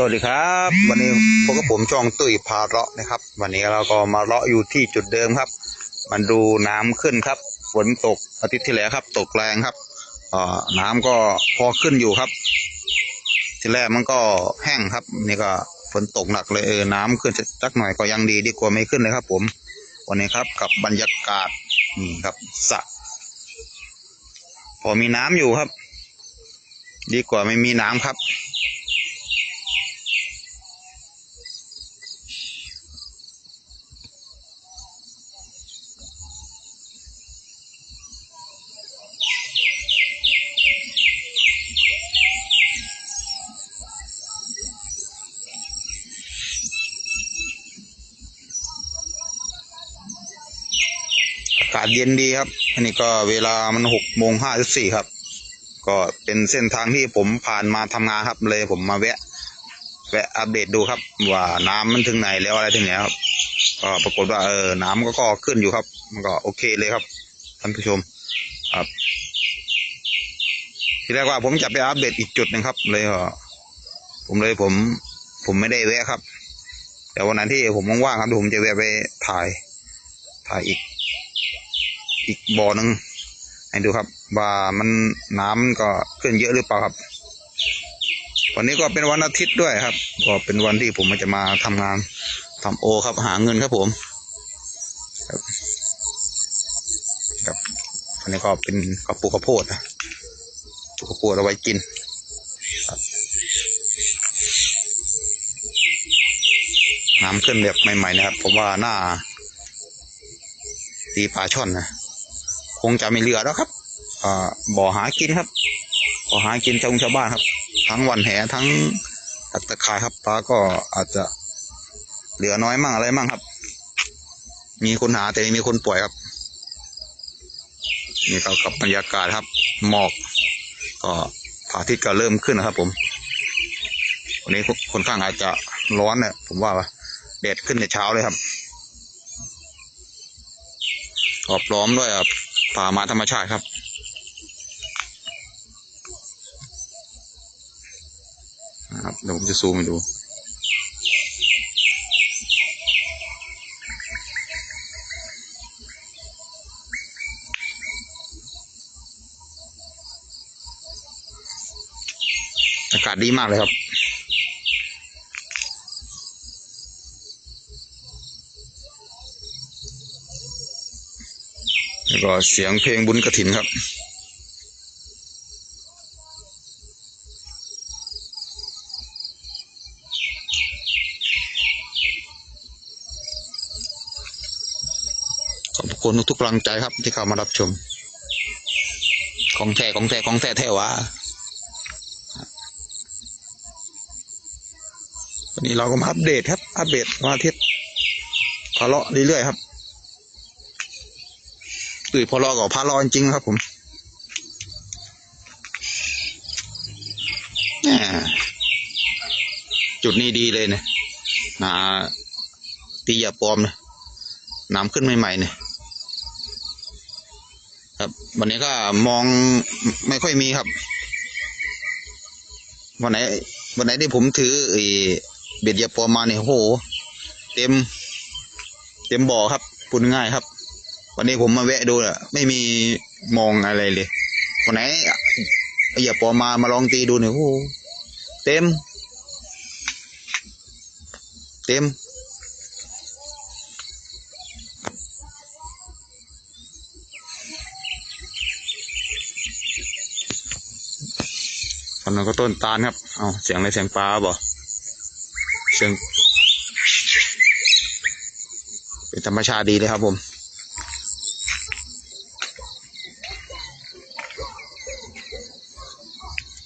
สวัสดีครับ วันนี้พบกับผมช่องตุ้ยพาเลาะนะครับ วันนี้เราก็มาเลาะอยู่ที่จุดเดิมครับ มันดูน้ำขึ้นครับ ฝนตกอาทิตย์ที่แล้วครับ ตกแรงครับอน้ำก็พอขึ้นอยู่ครับ ที่แรกมันก็แห้งครับ นี่ก็ฝนตกหนักเลยเออน้ำขึ้นสักหน่อยก็ยังดีดีกว่าไม่ขึ้นเลยครับ ผม วันนี้ครับกับบรรยากาศนี่ครับสระพอมีน้ำอยู่ครับ ดีกว่าไม่มีน้ำครับากาศเย็นดีครับอันนี้ก็เวลามันหกโมงห้าสิบสี่ครับ ก็เป็นเส้นทางที่ผมผ่านมาทำงานครับเลยผมมาแวะ แวะอัปเดตดูครับ ว่าน้ำมันถึงไหนแล้วอะไรถึงไหนครับก็ปรากฏว่าเออน้ำก็ก็ขึ้นอยู่ครับ มันก็โอเคเลยครับท่านผู้ชมครับ ทีแรกว่าผมจะไปอัปเดตอีกจุดหนึ่งครับ เลยก็ผมเลยผม ผมไม่ได้แวะครับแต่วันนั้นที่ผมว่างๆครับผมจะแวะไปถ่ายถ่ายอีก อีกบ่อหนึ่งให้ดูครับ ว่ามันน้ำมันก็ขึ้นเยอะหรือเปล่าครับ วันนี้ก็เป็นวันอาทิตย์ด้วยครับ ก็เป็นวันที่ผมจะมาทำงานทำโอครับ หาเงินครับผม ครับครับอันนี้ก็เป็นกระปุกข้าวโพดนะปลูกข้าวโพดเอาไว้กินครับน้ำขึ้นแบบใหม่ๆนะครับ ผมว่าหน้าตีปลาช่อนนะ คงจะไม่เหลือแล้วครับอบ่อหากินครับบ่อหากินชาวชาวบ้านครับ ทั้งวันแหทั้งตักตะข่ายครับปลาก็อาจจะเหลือน้อยมั่งอะไรมั่งครับ มีคนหาแต่มีคนปล่อยครับนี่ก็กับบรรยากาศครับ หมอก ก็พระอาทิตย์ก็เริ่มขึ้นนะครับ ผมวันนี้คนข้างอาจจะร้อนเนี่ยผมว่าแดดขึ้นแต่เช้าเลยครับก็พร้อมด้วยอะ ป่าไม้ธรรมชาติครับนะครับเดี๋ยวผมจะซูมให้ดูอากาศดีมากเลยครับ แล้วก็เสียงเพลงบุญกระถินครับ ขอบคุณทุกกำลังใจครับที่เข้ามารับชม ของแท้ของแท้ของแท้แท้วะวันนี้เราก็มาอัปเดตครับ อัปเดตวันอาทิตย์พาเลาะเรื่อยๆครับ ตื่นพอรอกับพารอจริงครับผมจุดนี้ดีเลยเนี่ยนาตียาปลอมเนี่ยน้ำขึ้นใหม่ๆเนี่ยครับวันนี้ก็มองไม่ค่อยมีครับ วันไหน วันไหนที่ผมถือเบ็ดยาปลอมมาเนี่ยโห เต็ม เต็มบ่อครับพูดง่ายครับ วันนี้ผมมาแวะดูอะไม่มีมองอะไรเลยวันไหนอย่าปอมามาลองตีดูหน่อยโอ้เต็ม เต็มคนนั้นก็ต้นตาลครับ เอาเสียงอะไรเสียงปลาบ่เสียงเป็นธรรมชาติดีเลยครับผม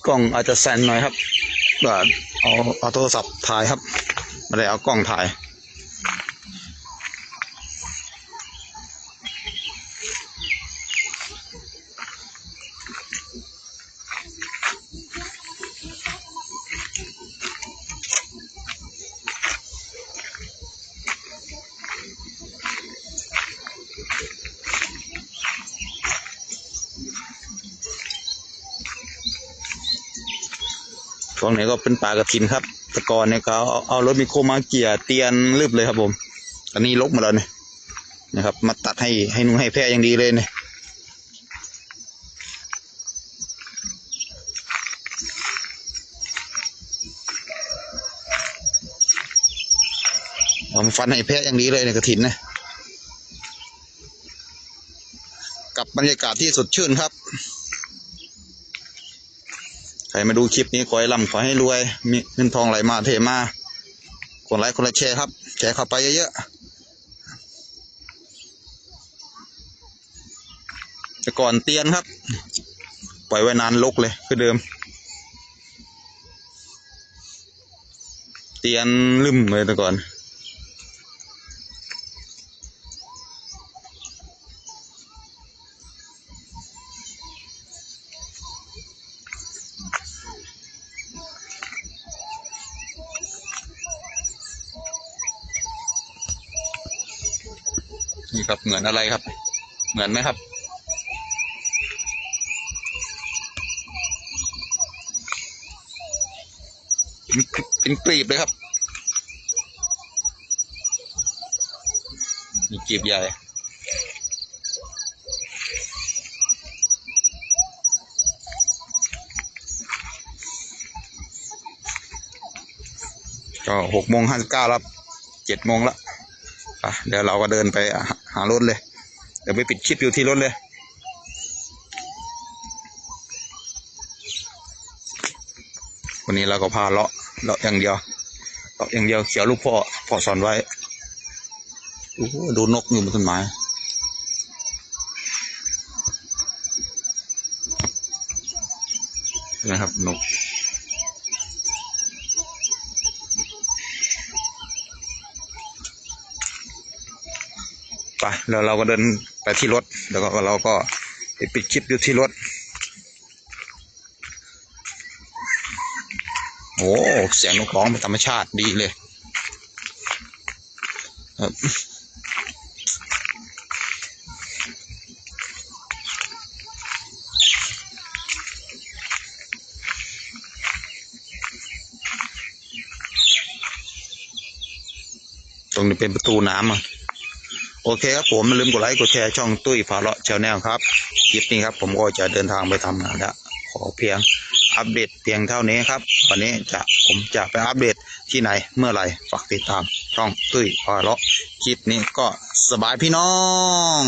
กล้องอาจจะแซนหน่อยครับก็เอาเอาโทรศัพท์ถ่ายครับไม่ได้เอากล้องถ่าย ช่วงนี้ก็เป็นป่ากระถินครับตะกอนเนี่ยเขาเอาเอารถมิโคมาเกี่ยเตียนรึบเลยครับผมอันนี้ลกมาแล้วเนี่ยนะครับ มาตัดให้ให้นุ่งให้แพะอย่างดีเลยเนี่ยเอามาฟันให้แพะอย่างดีเลยในยกระถินนะกับบรรยากาศที่สดชื่นครับ ใครมาดูคลิปนี้ขอให้ร่ำขอให้รวย มีเงินทองไหลมาเทมาคนไลค์คนแชร์ครับ แชร์เข้าไปเยอะๆแต่ก่อนเตียนครับ ปล่อยไว้นานลกเลยคือเดิม เตียนลืมเลยแต่ก่อน นี่ครับเหมือนอะไรครับ เหมือนไหมครับ เป็นกลีบเลยครับมีกลีบใหญ่ก็หกโมงห้าสิบเก้าแล้วเจ็ดโมงแล้วอะเดี๋ยวเราก็เดินไปหา หารถเลย เดี๋ยวไปปิดคลิปอยู่ที่รถเลยวันนี้เราก็พาเลาะเลาะอย่างเดียวเลาะอย่างเดียวเขียวลูกพ่อพ่อสอนไว้โอ้ดูนกอยู่บนต้นไม้นะครับนก ไปแล้วเราก็เดินไปที่รถ แล้วก็เราก็ไปปิดคลิปอยู่ที่รถ โอ้เสียงนกร้องเป็นธรรมชาติดีเลยครับตรงนี้เป็นประตูน้ำอะ โอเคครับผมไม่ลืมกดไลค์กดแชร์ช่องตุ้ยฝาเลาะชาแนลครับคลิปนี้ครับผมก็จะเดินทางไปทำงานแล้วขอเพียงอัปเดตเพียงเท่านี้ครับวันนี้จะผมจะไปอัปเดตที่ไหนเมื่อไหร่ฝากติดตามช่องตุ้ยฝาเลาะคลิปนี้ก็สบายพี่น้อง